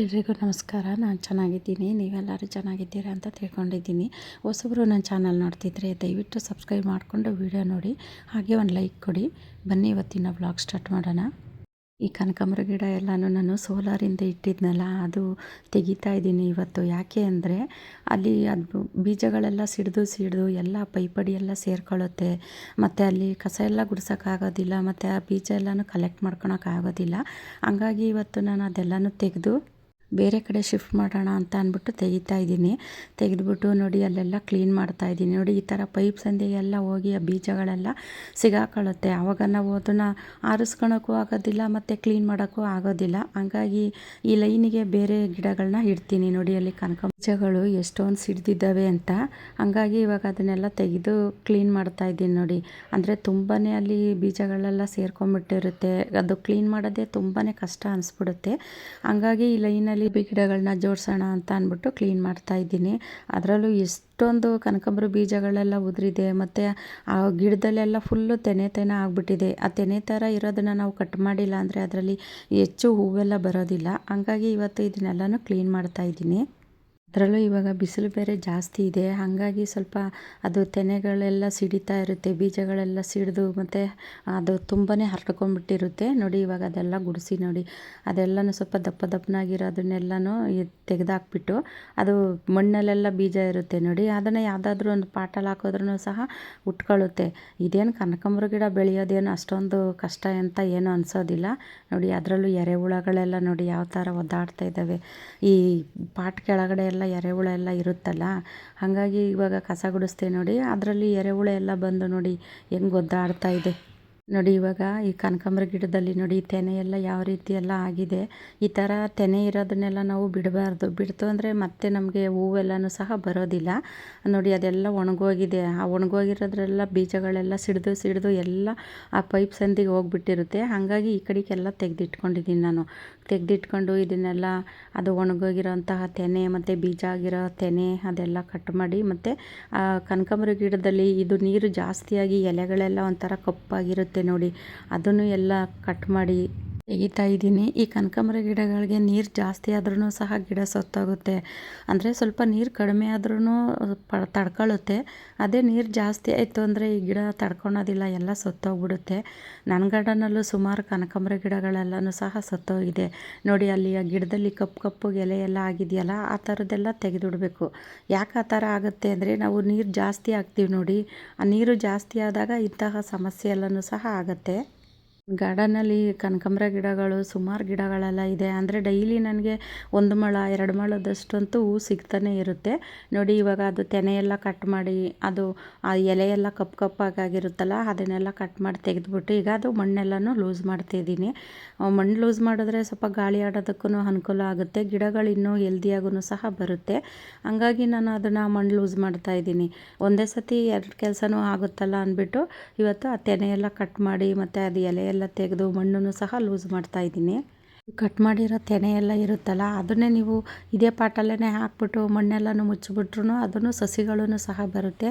ಎಲ್ರಿಗೂ ನಮಸ್ಕಾರ. ನಾನು ಚೆನ್ನಾಗಿದ್ದೀನಿ. ನೀವೆಲ್ಲರೂ ಚೆನ್ನಾಗಿದ್ದೀರಾ ಅಂತ ತಿಳ್ಕೊಂಡಿದ್ದೀನಿ. ಹೊಸಬ್ರು ನನ್ನ ಚಾನಲ್ ನೋಡ್ತಿದ್ರೆ ದಯವಿಟ್ಟು ಸಬ್ಸ್ಕ್ರೈಬ್ ಮಾಡಿಕೊಂಡು ವಿಡಿಯೋ ನೋಡಿ. ಹಾಗೆ ಒಂದು ಲೈಕ್ ಕೊಡಿ. ಬನ್ನಿ ಇವತ್ತಿನ ಬ್ಲಾಗ್ ಸ್ಟಾರ್ಟ್ ಮಾಡೋಣ. ಈ ಕನಕಾಂಬರ ಗಿಡ ಎಲ್ಲನೂ ನಾನು ಸೋಲಾರಿಂದ ಇಟ್ಟಿದ್ನಲ್ಲ, ಅದು ತೆಗಿತಾ ಇದ್ದೀನಿ ಇವತ್ತು. ಯಾಕೆ ಅಂದರೆ ಅಲ್ಲಿ ಅದು ಬೀಜಗಳೆಲ್ಲ ಸಿಡಿದು ಸಿಡಿದು ಎಲ್ಲ ಪೈಪಡಿ ಎಲ್ಲ ಸೇರ್ಕೊಳ್ಳುತ್ತೆ. ಮತ್ತು ಅಲ್ಲಿ ಕಸ ಎಲ್ಲ ಗುಡ್ಸೋಕ್ಕಾಗೋದಿಲ್ಲ, ಮತ್ತು ಆ ಬೀಜ ಎಲ್ಲನೂ ಕಲೆಕ್ಟ್ ಮಾಡ್ಕೊಳಕ್ಕಾಗೋದಿಲ್ಲ. ಹಂಗಾಗಿ ಇವತ್ತು ನಾನು ಅದೆಲ್ಲನೂ ತೆಗೆದು ಬೇರೆ ಕಡೆ ಶಿಫ್ಟ್ ಮಾಡೋಣ ಅಂತ ಅಂದ್ಬಿಟ್ಟು ತೆಗಿತಾ ಇದ್ದೀನಿ. ತೆಗೆದುಬಿಟ್ಟು ನೋಡಿ ಅಲ್ಲೆಲ್ಲ ಕ್ಲೀನ್ ಮಾಡ್ತಾ ಇದ್ದೀನಿ. ನೋಡಿ ಈ ಥರ ಪೈಪ್ ಸಂದಿಗೆಲ್ಲ ಹೋಗಿ ಆ ಬೀಜಗಳೆಲ್ಲ ಸಿಗಾಕೊಳ್ಳುತ್ತೆ. ಆವಾಗ ನಾವು ಅದನ್ನು ಆರಿಸ್ಕೊಳಕ್ಕೂ ಆಗೋದಿಲ್ಲ, ಮತ್ತು ಕ್ಲೀನ್ ಮಾಡೋಕ್ಕೂ ಆಗೋದಿಲ್ಲ. ಹಂಗಾಗಿ ಈ ಲೈನಿಗೆ ಬೇರೆ ಗಿಡಗಳನ್ನ ಇಡ್ತೀನಿ. ನೋಡಿ ಅಲ್ಲಿ ಕನಕ ಬೀಜಗಳು ಎಷ್ಟೊಂದು ಸಿಡ್ದಿದ್ದಾವೆ ಅಂತ. ಹಂಗಾಗಿ ಇವಾಗ ಅದನ್ನೆಲ್ಲ ತೆಗೆದು ಕ್ಲೀನ್ ಮಾಡ್ತಾ ಇದ್ದೀನಿ ನೋಡಿ. ಅಂದರೆ ತುಂಬಾ ಅಲ್ಲಿ ಬೀಜಗಳೆಲ್ಲ ಸೇರ್ಕೊಂಬಿಟ್ಟಿರುತ್ತೆ ಅದು ಕ್ಲೀನ್ ಮಾಡೋದೇ ತುಂಬಾ ಕಷ್ಟ ಅನಿಸ್ಬಿಡುತ್ತೆ. ಹಂಗಾಗಿ ಈ ಲೈನಲ್ಲಿ ಬಿ ಗಿಡಗಳನ್ನ ಜೋಡಿಸೋಣ ಅಂತ ಅಂದ್ಬಿಟ್ಟು ಕ್ಲೀನ್ ಮಾಡ್ತಾ ಇದ್ದೀನಿ. ಅದರಲ್ಲೂ ಎಷ್ಟೊಂದು ಕನಕಾಂಬರ ಬೀಜಗಳೆಲ್ಲ ಉದುರಿದೆ, ಮತ್ತು ಆ ಗಿಡದಲ್ಲೆಲ್ಲ ಫುಲ್ಲು ತೆನೆ ತೆನೆ ಆಗಿಬಿಟ್ಟಿದೆ. ಆ ತೆನೆ ಥರ ಇರೋದನ್ನು ನಾವು ಕಟ್ ಮಾಡಿಲ್ಲ ಅಂದರೆ ಅದರಲ್ಲಿ ಹೆಚ್ಚು ಹೂವೆಲ್ಲ ಬರೋದಿಲ್ಲ. ಹಂಗಾಗಿ ಇವತ್ತು ಇದನ್ನೆಲ್ಲನೂ ಕ್ಲೀನ್ ಮಾಡ್ತಾ ಇದ್ದೀನಿ. ಅದರಲ್ಲೂ ಇವಾಗ ಬಿಸಿಲು ಬೇರೆ ಜಾಸ್ತಿ ಇದೆ. ಹಾಗಾಗಿ ಸ್ವಲ್ಪ ಅದು ತೆನೆಗಳೆಲ್ಲ ಸಿಡಿತಾ ಇರುತ್ತೆ, ಬೀಜಗಳೆಲ್ಲ ಸಿಡಿದು ಮತ್ತು ಅದು ತುಂಬಾ ಹರಡ್ಕೊಂಡ್ಬಿಟ್ಟಿರುತ್ತೆ. ನೋಡಿ ಇವಾಗ ಅದೆಲ್ಲ ಗುಡಿಸಿ ನೋಡಿ. ಅದೆಲ್ಲನೂ ಸ್ವಲ್ಪ ದಪ್ಪ ದಪ್ಪನಾಗಿರೋ ದಪ್ಪನಾಗಿರೋದನ್ನೆಲ್ಲನೂ ತೆಗೆದಾಕ್ಬಿಟ್ಟು ಅದು ಮಣ್ಣಲ್ಲೆಲ್ಲ ಬೀಜ ಇರುತ್ತೆ ನೋಡಿ. ಅದನ್ನು ಯಾವುದಾದ್ರೂ ಒಂದು ಪಾಟಲ್ಲಿ ಹಾಕಿದ್ರೂ ಸಹ ಉಟ್ಕೊಳ್ಳುತ್ತೆ. ಇದೇನು ಕನಕಾಂಬರ ಗಿಡ ಬೆಳೆಯೋದೇನು ಅಷ್ಟೊಂದು ಕಷ್ಟ ಅಂತ ಏನೂ ಅನಿಸೋದಿಲ್ಲ. ನೋಡಿ ಅದರಲ್ಲೂ ಎರೆಹುಳಗಳೆಲ್ಲ ನೋಡಿ ಯಾವ ಥರ ಒದ್ದಾಡ್ತಾ ಇದ್ದಾವೆ. ಈ ಪಾಟ್ ಕೆಳಗಡೆ ಎಲ್ಲ ಎರೆಹುಳ ಎಲ್ಲ ಇರುತ್ತಲ್ಲ? ಹಾಗಾಗಿ ಇವಾಗ ಕಸ ಗುಡಿಸ್ತೀವಿ ನೋಡಿ, ಅದರಲ್ಲಿ ಎರೆಹುಳ ಎಲ್ಲ ಬಂದು ನೋಡಿ ಹೆಂಗೆ ಒದ್ದಾಡ್ತಾ ಇದೆ. ನೋಡಿ, ಇವಾಗ ಈ ಕನಕಾಂಬ್ರ ಗಿಡದಲ್ಲಿ ನೋಡಿ, ತೆನೆ ಎಲ್ಲ ಯಾವ ರೀತಿ ಎಲ್ಲ ಆಗಿದೆ. ಈ ಥರ ತೆನೆ ಇರೋದನ್ನೆಲ್ಲ ನಾವು ಬಿಡಬಾರ್ದು. ಬಿಡ್ತು ಅಂದರೆ ಮತ್ತೆ ನಮಗೆ ಹೂವೆಲ್ಲನೂ ಸಹ ಬರೋದಿಲ್ಲ. ನೋಡಿ, ಅದೆಲ್ಲ ಒಣಗೋಗಿದೆ. ಆ ಒಣಗೋಗಿರೋದ್ರೆಲ್ಲ ಬೀಜಗಳೆಲ್ಲ ಸಿಡಿದು ಸಿಡಿದು ಎಲ್ಲ ಆ ಪೈಪ್ ಸಂದಿಗೆ ಹೋಗ್ಬಿಟ್ಟಿರುತ್ತೆ. ಹಾಗಾಗಿ ಈ ಕಡೆಗೆಲ್ಲ ತೆಗೆದಿಟ್ಕೊಂಡಿದ್ದೀನಿ ನಾನು. ತೆಗೆದಿಟ್ಕೊಂಡು ಇದನ್ನೆಲ್ಲ ಅದು ಒಣಗೋಗಿರೋಂತಹ ತೆನೆ ಮತ್ತು ಬೀಜ ಆಗಿರೋ ತೆನೆ ಅದೆಲ್ಲ ಕಟ್ ಮಾಡಿ ಮತ್ತು ಕನಕಾಂಬ್ರ ಗಿಡದಲ್ಲಿ ಇದು ನೀರು ಜಾಸ್ತಿಯಾಗಿ ಎಲೆಗಳೆಲ್ಲ ಒಂಥರ ಕಪ್ಪಾಗಿರುತ್ತೆ. ನೋಡಿ. ಅದನ್ನು ಎಲ್ಲ ಕಟ್ ಮಾಡಿ ತೆಗಿತಾ ಇದ್ದೀನಿ. ಈ ಕನಕಾಂಬರ ಗಿಡಗಳಿಗೆ ನೀರು ಜಾಸ್ತಿ ಆದ್ರೂ ಸಹ ಗಿಡ ಸತ್ತೋಗುತ್ತೆ. ಅಂದರೆ ಸ್ವಲ್ಪ ನೀರು ಕಡಿಮೆ ಆದ್ರೂ ಪ ತಡ್ಕೊಳ್ಳುತ್ತೆ ಅದೇ ನೀರು ಜಾಸ್ತಿ ಆಯಿತು ಅಂದರೆ ಈ ಗಿಡ ತಡ್ಕೊಳೋದಿಲ್ಲ, ಎಲ್ಲ ಸತ್ತೋಗ್ಬಿಡುತ್ತೆ. ನನ್ನ ಗಾರ್ಡನಲ್ಲೂ ಸುಮಾರು ಕನಕಾಂಬರ ಗಿಡಗಳೆಲ್ಲನೂ ಸಹ ಸತ್ತೋಗಿದೆ. ನೋಡಿ, ಅಲ್ಲಿ ಆ ಗಿಡದಲ್ಲಿ ಕಪ್ಪು ಕಪ್ಪು ಎಲೆ ಎಲ್ಲ ಆಗಿದೆಯಲ್ಲ, ಆ ಥರದ್ದೆಲ್ಲ ತೆಗೆದುಡಬೇಕು. ಯಾಕೆ ಆ ಥರ ಆಗುತ್ತೆ ಅಂದರೆ ನಾವು ನೀರು ಜಾಸ್ತಿ ಹಾಕ್ತೀವಿ ನೋಡಿ. ಆ ನೀರು ಜಾಸ್ತಿ ಆದಾಗ ಇಂತಹ ಸಮಸ್ಯೆ ಎಲ್ಲನೂ ಸಹ ಆಗುತ್ತೆ. ಗಾರ್ಡನಲ್ಲಿ ಕನಕಾಂಬರ ಗಿಡಗಳು, ಸುಮಾರು ಗಿಡಗಳೆಲ್ಲ ಇದೆ. ಅಂದರೆ ಡೈಲಿ ನನಗೆ ಒಂದು ಮೊಳ, ಎರಡು ಮೊಳದಷ್ಟಂತೂ ಹೂ ಸಿಗ್ತಾನೆ ಇರುತ್ತೆ. ನೋಡಿ, ಇವಾಗ ಅದು ತೆನೆ ಎಲ್ಲ ಕಟ್ ಮಾಡಿ, ಅದು ಆ ಎಲೆ ಎಲ್ಲ ಕಪ್ಪು ಕಪ್ಪಾಗಿರುತ್ತಲ್ಲ ಅದನ್ನೆಲ್ಲ ಕಟ್ ಮಾಡಿ ತೆಗೆದ್ಬಿಟ್ಟು ಈಗ ಅದು ಮಣ್ಣೆಲ್ಲನೂ ಲೂಸ್ ಮಾಡ್ತಿದ್ದೀನಿ ಮಣ್ಣು ಲೂಸ್ ಮಾಡಿದ್ರೆ ಸ್ವಲ್ಪ ಗಾಳಿ ಆಡೋದಕ್ಕೂ ಅನುಕೂಲ ಆಗುತ್ತೆ, ಗಿಡಗಳು ಇನ್ನೂ ಹೆಲ್ದಿಯಾಗೂ ಸಹ ಬರುತ್ತೆ. ಹಂಗಾಗಿ ನಾನು ಅದನ್ನು ಮಣ್ಣು ಲೂಸ್ ಮಾಡ್ತಾ ಇದ್ದೀನಿ. ಒಂದೇ ಸತಿ ಎರಡು ಕೆಲಸನೂ ಆಗುತ್ತಲ್ಲ ಅಂದ್ಬಿಟ್ಟು ಇವತ್ತು ಆ ತೆನೆ ಎಲ್ಲ ಕಟ್ ಮಾಡಿ ಮತ್ತು ಅದು ಎಲೆ ಎಲ್ಲ ತೆಗೆದು ಮಣ್ಣನ್ನು ಸಹ ಲೂಸ್ ಮಾಡ್ತಾ ಇದ್ದೀನಿ. ಕಟ್ ಮಾಡಿರೋ ತೆನೆ ಎಲ್ಲ ಇರುತ್ತಲ್ಲ, ಅದನ್ನೇ ನೀವು ಇದೇ ಪಾಟಲ್ಲೇ ಹಾಕ್ಬಿಟ್ಟು ಮಣ್ಣೆಲ್ಲನೂ ಮುಚ್ಚಿಬಿಟ್ರು ಅದನ್ನು ಸಸಿಗಳೂ ಸಹ ಬರುತ್ತೆ.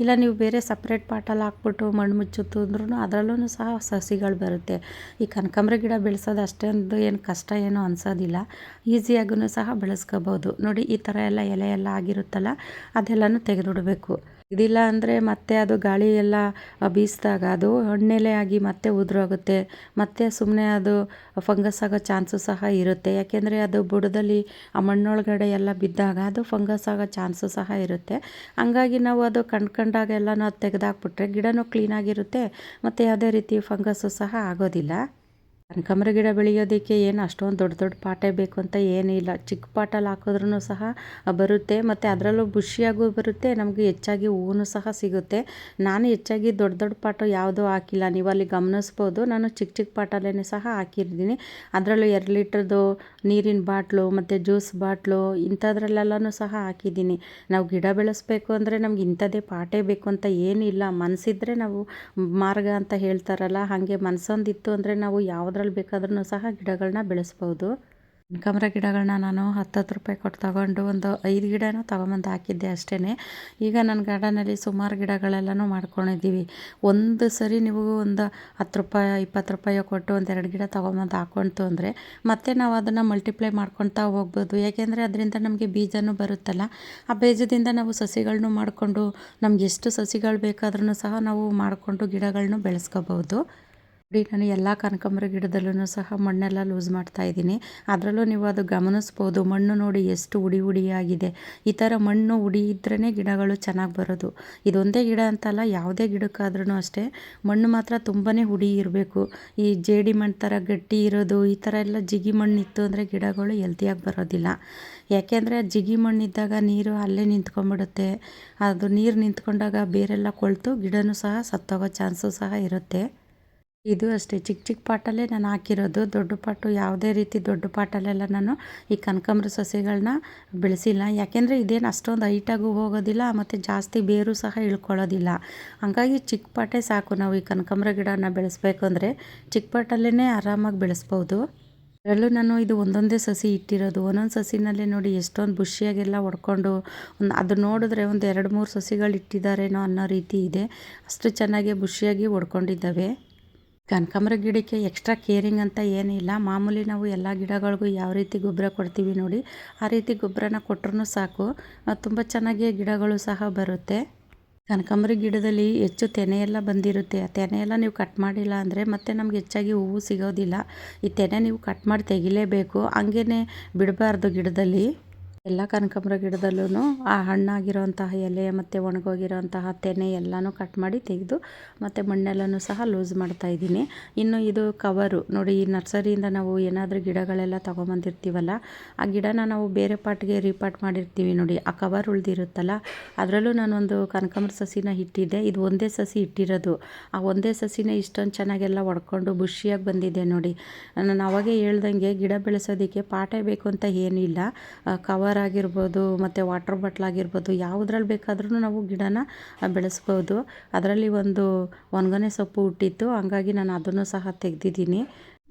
ಇಲ್ಲ, ನೀವು ಬೇರೆ ಸಪ್ರೇಟ್ ಪಾಟಲ್ಲಿ ಹಾಕ್ಬಿಟ್ಟು ಮಣ್ಣು ಮುಚ್ಚಿತು ಅಂದ್ರೂ ಅದರಲ್ಲೂ ಸಹ ಸಸಿಗಳು ಬರುತ್ತೆ. ಈ ಕನಕಾಂಬರಿ ಗಿಡ ಬೆಳೆಸೋದು ಅಷ್ಟೊಂದು ಏನು ಕಷ್ಟ ಏನೂ ಅನಿಸೋದಿಲ್ಲ. ಈಸಿಯಾಗೂ ಸಹ ಬೆಳೆಸ್ಕೋಬೋದು. ನೋಡಿ, ಈ ಥರ ಎಲ್ಲ ಎಲೆ ಎಲ್ಲ ಆಗಿರುತ್ತಲ್ಲ, ಅದೆಲ್ಲನೂ ತೆಗೆದುಬಿಡಬೇಕು. ಇದಿಲ್ಲ ಅಂದರೆ ಮತ್ತೆ ಅದು ಗಾಳಿ ಎಲ್ಲ ಬೀಸಿದಾಗ ಅದು ಹಣ್ಣೆಲೆ ಆಗಿ ಮತ್ತೆ ಉದುರೋಗುತ್ತೆ. ಮತ್ತೆ ಸುಮ್ಮನೆ ಅದು ಫಂಗಸ್ ಆಗೋ ಚಾನ್ಸು ಸಹ ಇರುತ್ತೆ. ಯಾಕೆಂದರೆ ಅದು ಬುಡದಲ್ಲಿ, ಆ ಮಣ್ಣೊಳಗಡೆ ಎಲ್ಲ ಬಿದ್ದಾಗ ಅದು ಫಂಗಸ್ ಆಗೋ ಚಾನ್ಸು ಸಹ ಇರುತ್ತೆ. ಹಂಗಾಗಿ ನಾವು ಅದು ಕಂಡ್ಕೊಂಡಾಗೆಲ್ಲ ನಾವು ತೆಗೆದಾಕ್ಬಿಟ್ರೆ ಗಿಡನೂ ಕ್ಲೀನಾಗಿರುತ್ತೆ ಮತ್ತು ಯಾವುದೇ ರೀತಿ ಫಂಗಸ್ಸು ಸಹ ಆಗೋದಿಲ್ಲ. ಕನಕಾಂಬರ ಗಿಡ ಬೆಳೆಯೋದಕ್ಕೆ ಏನು ಅಷ್ಟೊಂದು ದೊಡ್ಡ ದೊಡ್ಡ ಪಾಟೆ ಬೇಕು ಅಂತ ಏನಿಲ್ಲ ಚಿಕ್ಕ ಪಾಟಲ್ಲಿ ಹಾಕಿದ್ರೂ ಸಹ ಬರುತ್ತೆ, ಮತ್ತು ಅದರಲ್ಲೂ ಬುಷಿಯಾಗೂ ಬರುತ್ತೆ, ನಮಗೆ ಹೆಚ್ಚಾಗಿ ಹೂವು ಸಹ ಸಿಗುತ್ತೆ. ನಾನು ಹೆಚ್ಚಾಗಿ ದೊಡ್ಡ ದೊಡ್ಡ ಪಾಟು ಯಾವುದೂ ಹಾಕಿಲ್ಲ. ನೀವು ಅಲ್ಲಿ ಗಮನಿಸ್ಬೋದು, ನಾನು ಚಿಕ್ಕ ಚಿಕ್ಕ ಪಾಟಲ್ಲೇ ಸಹ ಹಾಕಿರ್ತೀನಿ. ಅದರಲ್ಲೂ ಎರಡು ಲೀಟ್ರದ್ದು ನೀರಿನ ಬಾಟ್ಲು, ಮತ್ತು ಜ್ಯೂಸ್ ಬಾಟ್ಲು, ಇಂಥದ್ರಲ್ಲೆಲ್ಲನೂ ಸಹ ಹಾಕಿದ್ದೀನಿ. ನಾವು ಗಿಡ ಬೆಳೆಸಬೇಕು ಅಂದರೆ ನಮ್ಗೆ ಇಂಥದ್ದೇ ಪಾಟೆ ಬೇಕು ಅಂತ ಏನಿಲ್ಲ ಮನಸ್ಸಿದ್ರೆ ನಾವು ಮಾರ್ಗ ಅಂತ ಹೇಳ್ತಾರಲ್ಲ, ಹಾಗೆ ಮನಸ್ಸೊಂದಿತ್ತು ಅಂದರೆ ನಾವು ಯಾವ್ದು ಯಾವುದ್ರಲ್ಲಿ ಬೇಕಾದ್ರೂ ಸಹ ಗಿಡಗಳನ್ನ ಬೆಳೆಸ್ಬೋದು. ಕನಕಾಂಬರ ಗಿಡಗಳನ್ನ ನಾನು ಹತ್ತತ್ತು ರೂಪಾಯಿ ಕೊಟ್ಟು ತಗೊಂಡು ಒಂದು ಐದು ಗಿಡನೂ ತೊಗೊಂಬಂದು ಹಾಕಿದ್ದೆ ಅಷ್ಟೇ ಈಗ ನನ್ನ ಗಾರ್ಡನಲ್ಲಿ ಸುಮಾರು ಗಿಡಗಳೆಲ್ಲನೂ ಮಾಡ್ಕೊಂಡಿದ್ದೀವಿ. ಒಂದು ಸರಿ ನೀವು ಒಂದು ಹತ್ತು ರೂಪಾಯಿ, ಇಪ್ಪತ್ತು ರೂಪಾಯಿ ಕೊಟ್ಟು ಒಂದೆರಡು ಗಿಡ ತೊಗೊಂಬಂದು ಹಾಕ್ಕೊಂತು ಅಂದರೆ ಮತ್ತೆ ನಾವು ಅದನ್ನು ಮಲ್ಟಿಪ್ಲೈ ಮಾಡ್ಕೊತಾ ಹೋಗ್ಬೋದು. ಯಾಕೆಂದರೆ ಅದರಿಂದ ನಮಗೆ ಬೀಜನೂ ಬರುತ್ತಲ್ಲ. ಆ ಬೀಜದಿಂದ ನಾವು ಸಸಿಗಳನ್ನೂ ಮಾಡಿಕೊಂಡು ನಮ್ಗೆ ಎಷ್ಟು ಸಸಿಗಳು ಬೇಕಾದ್ರೂ ಸಹ ನಾವು ಮಾಡಿಕೊಂಡು ಗಿಡಗಳನ್ನೂ ಬೆಳೆಸ್ಕೋಬೋದು. ನೋಡಿ ನಾನು ಎಲ್ಲ ಕನಕಾಂಬರ ಗಿಡದಲ್ಲೂ ಸಹ ಮಣ್ಣೆಲ್ಲ ಲೂಸ್ ಮಾಡ್ತಾ ಇದ್ದೀನಿ. ಅದರಲ್ಲೂ ನೀವು ಅದು ಗಮನಿಸ್ಬೋದು. ಮಣ್ಣು ನೋಡಿ ಎಷ್ಟು ಉಡಿ ಉಡಿಯಾಗಿದೆ. ಈ ಥರ ಮಣ್ಣು ಉಡಿ ಇದ್ರೇ ಗಿಡಗಳು ಚೆನ್ನಾಗಿ ಬರೋದು. ಇದೊಂದೇ ಗಿಡ ಅಂತಲ್ಲ, ಯಾವುದೇ ಗಿಡಕ್ಕಾದ್ರೂ ಅಷ್ಟೇ. ಮಣ್ಣು ಮಾತ್ರ ತುಂಬಾ ಹುಡಿ ಇರಬೇಕು. ಈ ಜೇಡಿ ಮಣ್ಣು ಥರ ಗಟ್ಟಿ ಇರೋದು, ಈ ಥರ ಎಲ್ಲ ಜಿಗಿ ಮಣ್ಣು ಇತ್ತು ಅಂದರೆ ಗಿಡಗಳು ಹೆಲ್ತಿಯಾಗಿ ಬರೋದಿಲ್ಲ. ಯಾಕೆಂದರೆ ಜಿಗಿ ಮಣ್ಣಿದ್ದಾಗ ನೀರು ಅಲ್ಲೇ ನಿಂತ್ಕೊಂಡ್ಬಿಡುತ್ತೆ. ಅದು ನೀರು ನಿಂತ್ಕೊಂಡಾಗ ಬೇರೆಲ್ಲ ಕೊಳ್ತು, ಗಿಡನೂ ಸಹ ಸತ್ತೋಗೋ ಚಾನ್ಸು ಸಹ ಇರುತ್ತೆ. ಇದು ಅಷ್ಟೇ. ಚಿಕ್ಕ ಚಿಕ್ಕ ಪಾಟಲ್ಲೇ ನಾನು ಹಾಕಿರೋದು. ದೊಡ್ಡ ಪಾಟು ಯಾವುದೇ ರೀತಿ ದೊಡ್ಡ ಪಾಟಲ್ಲೆಲ್ಲ ನಾನು ಈ ಕನಕಾಂಬ್ರ ಸಸಿಗಳನ್ನ ಬೆಳೆಸಿಲ್ಲ. ಯಾಕೆಂದರೆ ಇದೇನು ಅಷ್ಟೊಂದು ಹೈಟಾಗೂ ಹೋಗೋದಿಲ್ಲ, ಮತ್ತು ಜಾಸ್ತಿ ಬೇರು ಸಹ ಇಳ್ಕೊಳ್ಳೋದಿಲ್ಲ. ಹಾಗಾಗಿ ಚಿಕ್ಕ ಪಾಟೇ ಸಾಕು ನಾವು ಈ ಕನಕಾಂಬ್ರ ಗಿಡನ ಬೆಳೆಸ್ಬೇಕು ಅಂದರೆ. ಚಿಕ್ಕ ಪಾಟಲ್ಲೇ ಆರಾಮಾಗಿ ಬೆಳೆಸ್ಬೋದು. ಅದರಲ್ಲೂ ನಾನು ಇದು ಒಂದೊಂದೇ ಸಸಿ ಇಟ್ಟಿರೋದು. ಒಂದೊಂದು ಸಸಿನಲ್ಲೇ ನೋಡಿ ಎಷ್ಟೊಂದು ಬುಷಿಯಾಗೆಲ್ಲ ಒಡ್ಕೊಂಡು ಒಂದು ಅದು ನೋಡಿದ್ರೆ ಒಂದು ಎರಡು ಮೂರು ಸಸಿಗಳು ಇಟ್ಟಿದ್ದಾರೇನೋ ಅನ್ನೋ ರೀತಿ ಇದೆ. ಅಷ್ಟು ಚೆನ್ನಾಗಿ ಬುಷಿಯಾಗಿ ಹೊಡ್ಕೊಂಡಿದ್ದಾವೆ. ಕನಕಾಂಬರ ಗಿಡಕ್ಕೆ ಎಕ್ಸ್ಟ್ರಾ ಕೇರಿಂಗ್ ಅಂತ ಏನಿಲ್ಲ ಮಾಮೂಲಿ ನಾವು ಎಲ್ಲ ಗಿಡಗಳಿಗೂ ಯಾವ ರೀತಿ ಗೊಬ್ಬರ ಕೊಡ್ತೀವಿ ನೋಡಿ. ಆ ರೀತಿ ಗೊಬ್ಬರನ ಕೊಟ್ಟರು ಸಾಕು. ತುಂಬ ಚೆನ್ನಾಗಿ ಗಿಡಗಳು ಸಹ ಬರುತ್ತೆ. ಕನಕಾಂಬರಿ ಗಿಡದಲ್ಲಿ ಹೆಚ್ಚು ತೆನೆ ಎಲ್ಲ ಬಂದಿರುತ್ತೆ. ಆ ತೆನೆ ಎಲ್ಲ ನೀವು ಕಟ್ ಮಾಡಿಲ್ಲ ಅಂದರೆ ಮತ್ತೆ ನಮ್ಗೆ ಹೆಚ್ಚಾಗಿ ಹೂವು ಸಿಗೋದಿಲ್ಲ. ಈ ತೆನೆ ನೀವು ಕಟ್ ಮಾಡಿ ತೆಗಿಲೇಬೇಕು. ಹಂಗೇ ಬಿಡಬಾರ್ದು ಗಿಡದಲ್ಲಿ. ಎಲ್ಲ ಕನಕಾಂಬರ ಗಿಡದಲ್ಲೂ ಆ ಹಣ್ಣಾಗಿರೋಂತಹ ಎಲೆ ಮತ್ತು ಒಣಗೋಗಿರೋಂತಹ ತೆನೆ ಎಲ್ಲನೂ ಕಟ್ ಮಾಡಿ ತೆಗೆದು ಮತ್ತು ಮಣ್ಣೆಲ್ಲನೂ ಸಹ ಲೂಸ್ ಮಾಡ್ತಾ ಇದ್ದೀನಿ. ಇನ್ನು ಇದು ಕವರು. ನೋಡಿ, ಈ ನರ್ಸರಿಯಿಂದ ನಾವು ಏನಾದರೂ ಗಿಡಗಳೆಲ್ಲ ತೊಗೊಂಬಂದಿರ್ತೀವಲ್ಲ, ಆ ಗಿಡನ ನಾವು ಬೇರೆ ಪಾಟ್ಗೆ ರೀಪಾಟ್ ಮಾಡಿರ್ತೀವಿ ನೋಡಿ. ಆ ಕವರ್ ಉಳಿದಿರುತ್ತಲ್ಲ, ಅದರಲ್ಲೂ ನಾನೊಂದು ಕನಕಾಂಬರ ಸಸಿನ ಇಟ್ಟಿದ್ದೆ ಇದು ಒಂದೇ ಸಸಿ ಇಟ್ಟಿರೋದು. ಆ ಒಂದೇ ಸಸಿನ ಇಷ್ಟೊಂದು ಚೆನ್ನಾಗೆಲ್ಲ ಒಡ್ಕೊಂಡು ಬುಷಿಯಾಗಿ ಬಂದಿದೆ ನೋಡಿ. ನಾನು ಅವಾಗೇ ಹೇಳ್ದಂಗೆ ಗಿಡ ಬೆಳೆಸೋದಕ್ಕೆ ಪಾಟೇ ಬೇಕು ಅಂತ ಏನಿಲ್ಲ. ಕವರ್ ಆಗಿರ್ಬೋದು, ಮತ್ತು ವಾಟರ್ ಬಾಟ್ಲ್ ಆಗಿರ್ಬೋದು, ಯಾವುದ್ರಲ್ಲಿ ಬೇಕಾದ್ರೂ ನಾವು ಗಿಡನ ಬೆಳೆಸ್ಬೋದು. ಅದರಲ್ಲಿ ಒಂದು ಒಣಗನೆ ಸೊಪ್ಪು ಹುಟ್ಟಿತ್ತು. ಹಂಗಾಗಿ ನಾನು ಅದನ್ನು ಸಹ ತೆಗೆದಿದ್ದೀನಿ.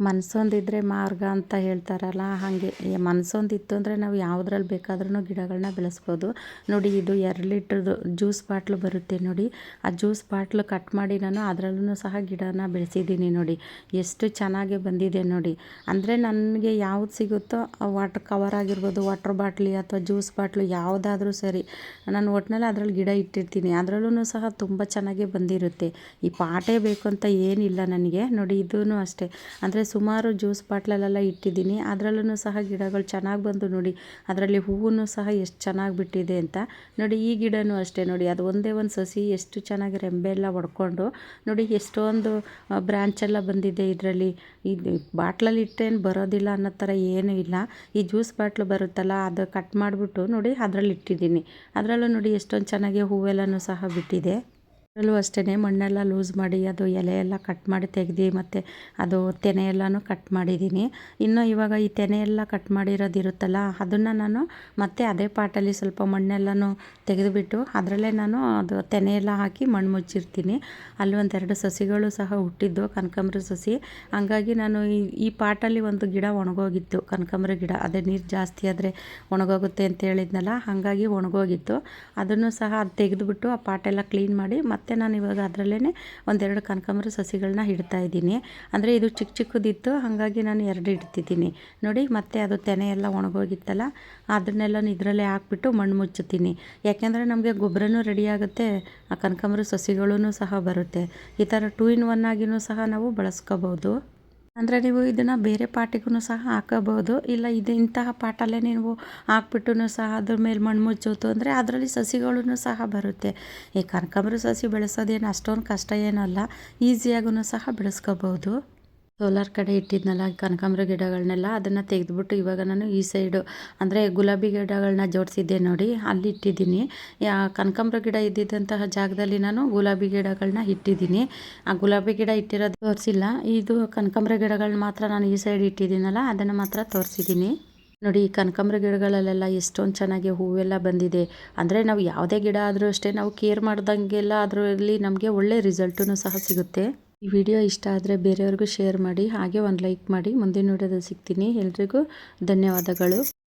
ಮನಸ್ಸೊಂದಿದ್ರೆ ಮಾರ್ಗ ಅಂತ ಹೇಳ್ತಾರಲ್ಲ, ಹಾಗೆ ಮನಸ್ಸೊಂದಿತ್ತು ಅಂದರೆ ನಾವು ಯಾವುದ್ರಲ್ಲಿ ಬೇಕಾದ್ರೂ ಗಿಡಗಳನ್ನ ಬೆಳೆಸ್ಬೋದು. ನೋಡಿ, ಇದು ಎರಡು ಲೀಟ್ರದ್ದು ಜ್ಯೂಸ್ ಬಾಟ್ಲು ಬರುತ್ತೆ ನೋಡಿ. ಆ ಜ್ಯೂಸ್ ಬಾಟ್ಲು ಕಟ್ ಮಾಡಿ ನಾನು ಅದರಲ್ಲೂ ಸಹ ಗಿಡನ ಬೆಳೆಸಿದ್ದೀನಿ ನೋಡಿ. ಎಷ್ಟು ಚೆನ್ನಾಗಿ ಬಂದಿದೆ ನೋಡಿ. ಅಂದರೆ ನನಗೆ ಯಾವ್ದು ಸಿಗುತ್ತೋ, ವಾಟ್ರ್ ಕವರ್ ಆಗಿರ್ಬೋದು, ವಾಟ್ರ್ ಬಾಟ್ಲಿ ಅಥವಾ ಜ್ಯೂಸ್ ಬಾಟ್ಲು ಯಾವುದಾದ್ರೂ ಸರಿ, ನಾನು ಒಟ್ಟಿನಲ್ಲಿ ಅದರಲ್ಲಿ ಗಿಡ ಇಟ್ಟಿರ್ತೀನಿ. ಅದರಲ್ಲೂ ಸಹ ತುಂಬ ಚೆನ್ನಾಗಿ ಬಂದಿರುತ್ತೆ. ಈ ಪಾಟೇ ಬೇಕು ಅಂತ ಏನಿಲ್ಲ ನನಗೆ. ನೋಡಿ ಇದೂ ಅಷ್ಟೇ. ಅಂದರೆ ಸುಮಾರು ಜ್ಯೂಸ್ ಬಾಟ್ಲಲ್ಲೆಲ್ಲ ಇಟ್ಟಿದ್ದೀನಿ. ಅದರಲ್ಲೂ ಸಹ ಗಿಡಗಳು ಚೆನ್ನಾಗಿ ಬಂದು ನೋಡಿ, ಅದರಲ್ಲಿ ಹೂವು ಸಹ ಎಷ್ಟು ಚೆನ್ನಾಗಿ ಬಿಟ್ಟಿದೆ ಅಂತ ನೋಡಿ, ಈ ಗಿಡವೂ ಅಷ್ಟೇ ನೋಡಿ. ಅದು ಒಂದೇ ಒಂದು ಸಸಿ ಎಷ್ಟು ಚೆನ್ನಾಗಿ ರೆಂಬೆ ಎಲ್ಲ ಒಡ್ಕೊಂಡು ನೋಡಿ, ಎಷ್ಟೊಂದು ಬ್ರ್ಯಾಂಚೆಲ್ಲ ಬಂದಿದೆ ಇದರಲ್ಲಿ. ಇದು ಬಾಟ್ಲಲ್ಲಿ ಇಟ್ಟೇನು ಬರೋದಿಲ್ಲ ಅನ್ನೋ ಥರ ಏನೂ ಇಲ್ಲ. ಈ ಜ್ಯೂಸ್ ಬಾಟ್ಲು ಬರುತ್ತಲ್ಲ, ಅದು ಕಟ್ ಮಾಡಿಬಿಟ್ಟು ನೋಡಿ ಅದರಲ್ಲಿ ಇಟ್ಟಿದ್ದೀನಿ ಅದರಲ್ಲೂ ನೋಡಿ ಎಷ್ಟೊಂದು ಚೆನ್ನಾಗಿ ಹೂವೆಲ್ಲನೂ ಸಹ ಬಿಟ್ಟಿದೆ. ಅದರಲ್ಲೂ ಅಷ್ಟೇ ಮಣ್ಣೆಲ್ಲ ಲೂಸ್ ಮಾಡಿ ಅದು ಎಲೆ ಎಲ್ಲ ಕಟ್ ಮಾಡಿ ತೆಗ್ದು ಮತ್ತು ಅದು ತೆನೆ ಎಲ್ಲನೂ ಕಟ್ ಮಾಡಿದ್ದೀನಿ. ಇನ್ನು ಇವಾಗ ಈ ತೆನೆ ಎಲ್ಲ ಕಟ್ ಮಾಡಿರೋದಿರುತ್ತಲ್ಲ ಅದನ್ನು ನಾನು ಮತ್ತೆ ಅದೇ ಪಾಟಲ್ಲಿ ಸ್ವಲ್ಪ ಮಣ್ಣೆಲ್ಲನೂ ತೆಗೆದುಬಿಟ್ಟು ಅದರಲ್ಲೇ ನಾನು ಅದು ತೆನೆ ಎಲ್ಲ ಹಾಕಿ ಮಣ್ಣು ಮುಚ್ಚಿರ್ತೀನಿ. ಅಲ್ಲಿ ಒಂದೆರಡು ಸಸಿಗಳು ಸಹ ಹುಟ್ಟಿದ್ದು, ಕನಕಾಂಬ್ರ ಸಸಿ. ಹಂಗಾಗಿ ನಾನು ಈ ಈ ಪಾಟಲ್ಲಿ ಒಂದು ಗಿಡ ಒಣಗೋಗಿತ್ತು, ಕನಕಾಂಬ್ರ ಗಿಡ. ಅದೇ ನೀರು ಜಾಸ್ತಿ ಆದರೆ ಒಣಗೋಗುತ್ತೆ ಅಂತ ಹೇಳಿದ್ನಲ್ಲ, ಹಾಗಾಗಿ ಒಣಗೋಗಿತ್ತು. ಅದನ್ನು ಸಹ ಅದು ತೆಗೆದುಬಿಟ್ಟು ಆ ಪಾಟೆಲ್ಲ ಕ್ಲೀನ್ ಮಾಡಿ ಮತ್ತು ಮತ್ತು ನಾನು ಇವಾಗ ಅದರಲ್ಲೇ ಒಂದೆರಡು ಕನಕಾಂಬರ ಸಸಿಗಳನ್ನ ಇಡ್ತಾ ಇದ್ದೀನಿ. ಅಂದರೆ ಇದು ಚಿಕ್ಕ ಚಿಕ್ಕದಿತ್ತು, ಹಾಗಾಗಿ ನಾನು ಎರಡು ಇಡ್ತಿದ್ದೀನಿ. ನೋಡಿ, ಮತ್ತೆ ಅದು ತೆನೆ ಎಲ್ಲ ಒಣಗೋಗಿತ್ತಲ್ಲ, ಅದನ್ನೆಲ್ಲ ಇದರಲ್ಲೇ ಹಾಕ್ಬಿಟ್ಟು ಮಣ್ಣು ಮುಚ್ಚುತ್ತೀನಿ. ಯಾಕೆಂದರೆ ನಮಗೆ ಗೊಬ್ಬರನೂ ರೆಡಿ ಆಗುತ್ತೆ, ಆ ಕನಕಾಂಬರ ಸಸಿಗಳೂ ಸಹ ಬರುತ್ತೆ. ಈ ಥರ ಟೂ ಇನ್ ಒನ್ ಆಗಿನೂ ಸಹ ನಾವು ಬಳಸ್ಕೋಬೋದು. ಅಂದರೆ ನೀವು ಇದನ್ನು ಬೇರೆ ಪಾಟಿಗೂ ಸಹ ಹಾಕಬಹುದು. ಇಲ್ಲ ಇದು ಇಂತಹ ಪಾಟಲ್ಲೇ ನೀವು ಹಾಕ್ಬಿಟ್ಟು ಸಹ ಅದ್ರ ಮೇಲೆ ಮಣ್ಣು ಮುಚ್ಚೋತು ಅಂದರೆ ಅದರಲ್ಲಿ ಸಸಿಗಳೂ ಸಹ ಬರುತ್ತೆ. ಈ ಕನಕಾಂಬರ ಸಸಿ ಬೆಳೆಸೋದೇನು ಅಷ್ಟೊಂದು ಕಷ್ಟ ಏನಲ್ಲ ಈಸಿಯಾಗೂ ಸಹ ಬೆಳೆಸ್ಕೋಬೋದು ಸೋಲಾರ್ ಕಡೆ ಇಟ್ಟಿದ್ನಲ್ಲ, ಕನಕಾಂಬರ ಗಿಡಗಳನ್ನೆಲ್ಲ ಅದನ್ನು ತೆಗೆದುಬಿಟ್ಟು ಇವಾಗ ನಾನು ಈ ಸೈಡು ಅಂದರೆ ಗುಲಾಬಿ ಗಿಡಗಳನ್ನ ಜೋಡಿಸಿದ್ದೆ ನೋಡಿ, ಅಲ್ಲಿ ಇಟ್ಟಿದ್ದೀನಿ. ಕನಕಾಂಬರ ಗಿಡ ಇದ್ದಿದ್ದಂತಹ ಜಾಗದಲ್ಲಿ ನಾನು ಗುಲಾಬಿ ಗಿಡಗಳನ್ನ ಇಟ್ಟಿದ್ದೀನಿ. ಆ ಗುಲಾಬಿ ಗಿಡ ಇಟ್ಟಿರೋದು ತೋರಿಸಿಲ್ಲ, ಇದು ಕನಕಾಂಬರ ಗಿಡಗಳನ್ನ ಮಾತ್ರ ನಾನು ಈ ಸೈಡ್ ಇಟ್ಟಿದ್ದೀನಲ್ಲ, ಅದನ್ನು ಮಾತ್ರ ತೋರಿಸಿದ್ದೀನಿ. ನೋಡಿ, ಈ ಕನಕಾಂಬರ ಗಿಡಗಳಲ್ಲೆಲ್ಲ ಎಷ್ಟೊಂದು ಚೆನ್ನಾಗಿ ಹೂವೆಲ್ಲ ಬಂದಿದೆ. ಅಂದರೆ ನಾವು ಯಾವುದೇ ಗಿಡ ಆದರೂ ಅಷ್ಟೇ, ನಾವು ಕೇರ್ ಮಾಡ್ದಂಗೆಲ್ಲ ಅದರಲ್ಲಿ ನಮಗೆ ಒಳ್ಳೆ ರಿಸಲ್ಟೂ ಸಹ ಸಿಗುತ್ತೆ. ಈ ವಿಡಿಯೋ ಇಷ್ಟ ಆದರೆ ಬೇರೆಯವ್ರಿಗೂ ಶೇರ್ ಮಾಡಿ, ಹಾಗೆ ಒಂದು ಲೈಕ್ ಮಾಡಿ. ಮುಂದಿನ ವಿಡಿಯೋದಲ್ಲಿ ಸಿಗ್ತೀನಿ. ಎಲ್ರಿಗೂ ಧನ್ಯವಾದಗಳು.